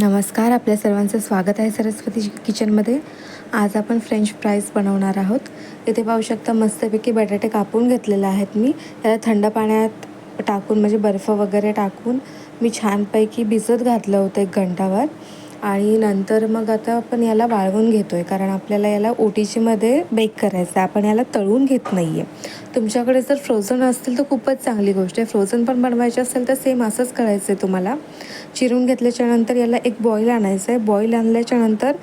नमस्कार आपल्या सर्वांचं स्वागत आहे सरस्वती किचनमध्ये. आज आपण फ्रेंच फ्राईज बनवणार आहोत. इथे पाहू शकता मस्तपैकी बटाटे कापून घेतलेले आहेत मी. त्याला थंड पाण्यात टाकून म्हणजे बर्फ वगैरे टाकून मी छानपैकी भिजत घातलं होतं एक घंटावर आणि नंतर मग आता आपण याला वाळवून घेतो आहे कारण आपल्याला याला ओ टी बेक करायचं आहे. आपण याला तळून घेत नाही आहे तुमच्याकडे जर फ्रोझन असतील तर खूपच चांगली गोष्ट आहे. फ्रोझन पण बनवायचे असेल तर सेम असंच करायचं आहे तुम्हाला. चिरून घेतल्याच्यानंतर याला एक बॉईल आणायचं आहे. बॉईल आणल्याच्यानंतर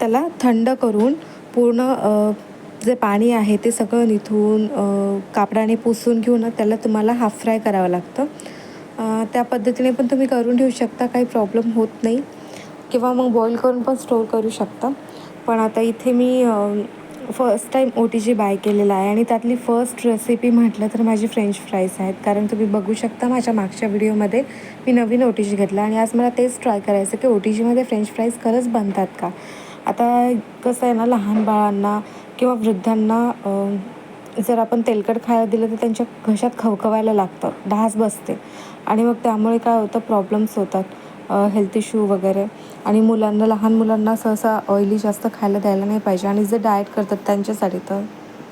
त्याला थंड करून पूर्ण जे पाणी आहे ते सगळं निथून कापडाने पुसून घेऊन त्याला तुम्हाला हाफ फ्राय करावं लागतं. त्या पद्धतीने पण तुम्ही करून ठेवू शकता. काही प्रॉब्लेम होत नाही. किंवा मग बॉईल करून पण स्टोर करू शकता. पण आता इथे मी first time O T G buy केलेला आहे आणि त्यातली फर्स्ट रेसिपी म्हटलं तर माझी फ्रेंच फ्राईज आहेत. कारण तुम्ही बघू शकता माझ्या मागच्या व्हिडिओमध्ये मी नवीन ओ टी जी घेतला आणि आज मला तेच ट्राय करायचं की ओ टी जीमध्ये फ्रेंच फ्राईज खरंच बनतात का? आता कसं आहे ना लहान बाळांना किंवा वृद्धांना जर आपण तेलकट खायला दिलं तर त्यांच्या घशात खवखवायला लागतं ढास बसते. आणि मग त्यामुळे काय होतं प्रॉब्लेम्स होतात. हेल्थ इश्यू वगैरे. आणि मुलांना लहान मुलांना सहसा ऑइली जास्त खायला द्यायला नाही पाहिजे. आणि जे डाएट करतात त्यांच्यासाठी तर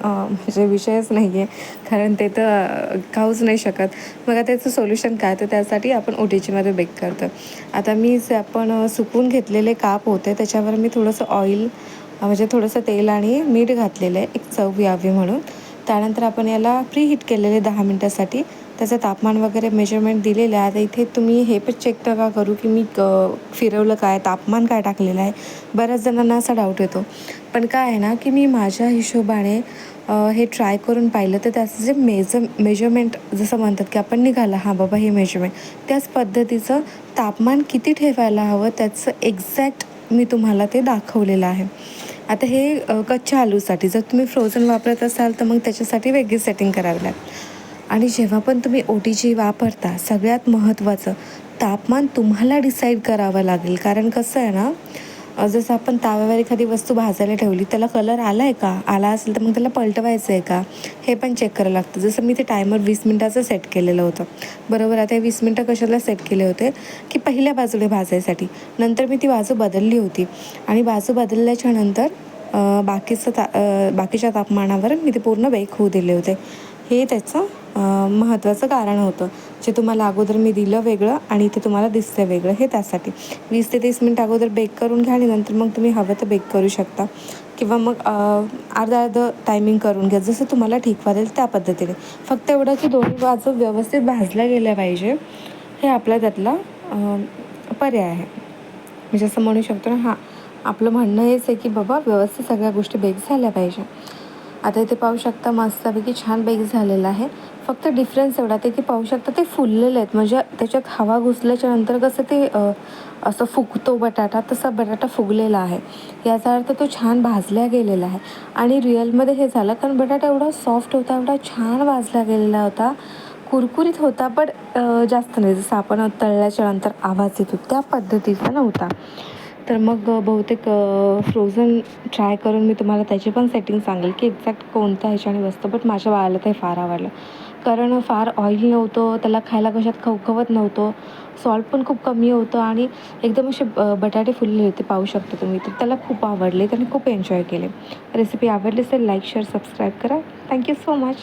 म्हणजे विषयच नाही आहे कारण ते तर खाऊच नाही शकत. मग त्याचं सोल्युशन काय? तर त्यासाठी आपण ओ बेक करतो आता मी जे आपण सुकून घेतलेले काप होते त्याच्यावर मी थोडंसं ऑइल म्हणजे थोडंसं तेल आणि मीठ घातलेलं आहे. एक चव यावी म्हणून. त्यानंतर आपण याला प्री हीट केलेले दहा मिनटासाठी त्याचं तापमान वगैरे मेजरमेंट दिलेलं आहे. आता इथे तुम्ही हे पण चेक नका करू की मी फिरवलं काय? तापमान काय टाकलेलं आहे? बऱ्याच जणांना असा डाऊट येतो. पण काय आहे ना की मी माझ्या हिशोबाने हे ट्राय करून पाहिलं तर त्याचं जे मेज मेजरमेंट जसं म्हणतात की आपण निघालं हां बाबा हे मेजरमेंट त्याच पद्धतीचं तापमान किती ठेवायला हवं? त्याचं एक्झॅक्ट मी तुम्हाला ते दाखवलेलं आहे. आता हे कच्च्या आलूसाठी जर तुम्ही फ्रोझन वापरत असाल तर मग त्याच्यासाठी वेगळी सेटिंग करावी लागेल आणि जेव्हा पण तुम्ही ओ टी जी वापरता सगळ्यात महत्त्वाचं तापमान तुम्हाला डिसाईड करावं लागेल. कारण कसं आहे ना जसं आपण ताव्यावर एखादी वस्तू भाजायला ठेवली त्याला कलर आला आहे का? आला असेल तर मग त्याला पलटवायचं आहे का? हे पण चेक करावं लागतं. जसं मी ते टायमर वीस मिनटाचं सेट केलेलं होतं. बरोबर आता वीस मिनटं कशाला सेट केले होते? की पहिल्या बाजूने भाजायसाठी. नंतर मी ती बाजू बदलली होती. आणि बाजू बदलल्याच्या नंतर बाकीचं ता बाकीच्या तापमानावर मी ते पूर्ण बेक होऊ दिले होते. हे त्याचं महत्त्वाचं कारण होतं. जे तुम्हाला अगोदर मी दिलं वेगळं आणि ते तुम्हाला दिसतं वेगळं हे त्यासाठी. वीस ते तीस मिनटं अगोदर बेक करून घ्या आणि नंतर मग तुम्ही हवं तर बेक करू शकता. किंवा मग अर्धा अर्धं टायमिंग करून घ्या. जसं तुम्हाला ठीक वाटेल त्या पद्धतीने. फक्त एवढं की दोन्ही बाजू व्यवस्थित भाजल्या गेल्या पाहिजे. हे आपला त्यातला पर्याय आहे. म्हणजे असं म्हणू शकतो ना हां आपलं म्हणणं हेच आहे की बाबा व्यवस्थित सगळ्या गोष्टी बेक झाल्या पाहिजे. आता इथे पाहू शकता मस्तपैकी छान बेक झालेला आहे. फक्त डिफरन्स एवढा. ते की पाहू शकता ते फुललेले आहेत. म्हणजे त्याच्यात हवा घुसल्याच्या नंतर कसं ते असं फुगतो बटाटा तसा बटाटा फुगलेला आहे. याचा अर्थ तो छान भाजला गेलेला आहे. आणि रिअलमध्ये हे झालं कारण बटाटा एवढा सॉफ्ट होता एवढा छान भाजला गेलेला होता. कुरकुरीत होता पण जास्त नाही. जसं आपण तळल्याच्या नंतर आवाज येतो त्या पद्धतीचा नव्हता. तर मग बहुतेक फ्रोझन ट्राय करून मी तुम्हाला त्याची पण सेटिंग सांगेल की एक्झॅक्ट कोणत्या ह्याच्याने बसतं बट माझ्या बाळाला ते फार आवडलं. कारण फार ऑईल नव्हतं त्याला खायला कशात खवखवत नव्हतं सॉल्ट पण खूप कमी होतं आणि एकदम असे बटाटे फुलले होते पाहू शकता तुम्ही. तर त्याला खूप आवडले त्याने खूप एन्जॉय केले. रेसिपी आवडली असेल लाईक शेअर सबस्क्राईब करा. Thank you so much